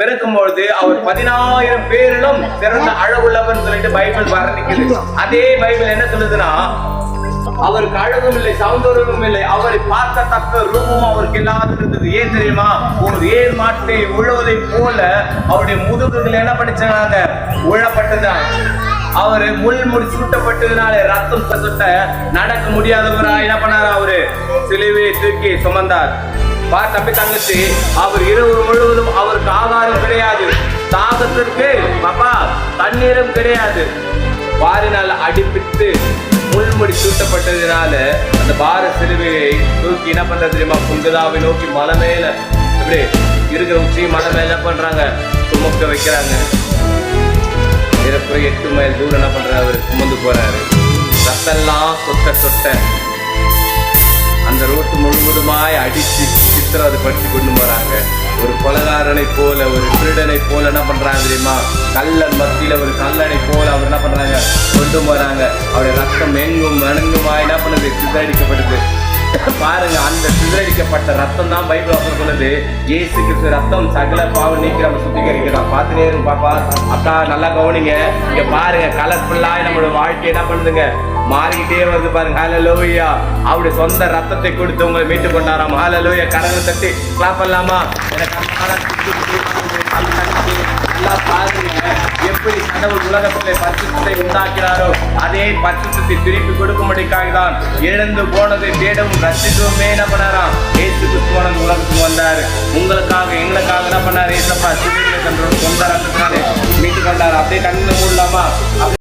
பிறக்கும் பொழுது அவர் பதினாயிரம் பேரிலும் சிறந்த அழகுள்ளவர் சொல்லிட்டு பைபிள் வர்ணிக்குது அதே பைபிள் என்ன சொல்லுதுன்னா அவருக்கு அழகும் இல்லை சௌந்தரியமும் இல்லை அவரை பார்க்கத்தக்க ரூபமும் அவருக்கு இல்லாது இருந்தது. ஏன் தெரியுமா? ஒரு ஏர் மாட்டை உழுவதை போல அவருடைய முதுகுகள் என்ன படிச்சாங்க உழப்பட்டதான். அவரு முள்முடி சூட்டப்பட்டதுனால ரத்தம் சொட்ட நடக்க முடியாதவரா என்ன பண்ணாரு அவரு? சிலுவையை தூக்கி சுமந்தார். தம்பி தங்கச்சி அவர் இரவு முழுவதும் அவருக்கு ஆகாரம் கிடையாது. தாகத்திற்கு பாப்பா தண்ணீரும் கிடையாது. பாரினால் அடிப்பிட்டு முள்முடி சூட்டப்பட்டதினால அந்த பார சிலுவையை தூக்கி என்ன பண்றது தெரியுமா? புங்கதாவை நோக்கி மலை மேல இப்படி இருக்கிற உச்சி மலை மேல என்ன பண்றாங்க? சுமக்க வைக்கிறாங்க. இறப்புற எட்டு மைல் தூரம் என்ன பண்றாரு அவர்? சுமந்து போறாரு. ரத்தெல்லாம் சொட்ட சொட்ட அந்த ரோட்டு முழுவதுமாய் அடிச்சு சித்திரவதை படுத்தி கொண்டு போறாங்க ஒரு கொலகாரனை போல ஒரு திருடனை போல என்ன பண்றாங்க தெரியுமா? கல்லன் மத்தியில ஒரு கல்லனை போல அவர் என்ன பண்றாங்க? கொண்டு போறாங்க அவருடைய ரத்தம் எங்கும் மணங்குமா என்ன பண்ணுது? சித்தரிக்கப்படுது பாருங்க அந்த சிதறடிக்கப்பட்ட ரத்தம் தான் பைபிள் அப்ப சொல்லுது. இயேசு கிறிஸ்து ரத்தம் சகல பாவம் நீக்கி நம்ம சுத்திகரிக்கிறோம் பார்த்துட்டே இருக்கும் பாப்பா. அக்கா நல்லா கவனிங்க. இங்க பாருங்க கலர்ஃபுல்லா நம்மளோட வாழ்க்கை என்ன பண்ணுதுங்க? மாறிக்கிட்டே வருது பாருங்க. ஹalleluya அவருடைய சொந்த ரத்தத்தை கொடுத்து உங்களை மீட்டு கொண்டாராம். ஹalleluya கரங்களை தட்டி கிளாப் பண்ணலாமா? எனக்கு உலகத்திலே பரிசுத்தத்தை உண்டாக்கினாரோ அதே பரிசுத்தத்தை திருப்பி கொடுக்கும்படிக்காக தான் இழந்து போனதை தேடவும் ரசிக்கவும் என்ன பண்ணாராம்? ஏசு கிறிஸ்துவானது உலகத்துக்கு வந்தார். உங்களுக்காக எங்களுக்காக என்ன பண்ணார்? ஏசப்பா சிவன் தன்னோட சொந்த ரத்தத்தினாலே மீட்டு கொண்டார் அப்படியே கண்ணில் மூடலாமா?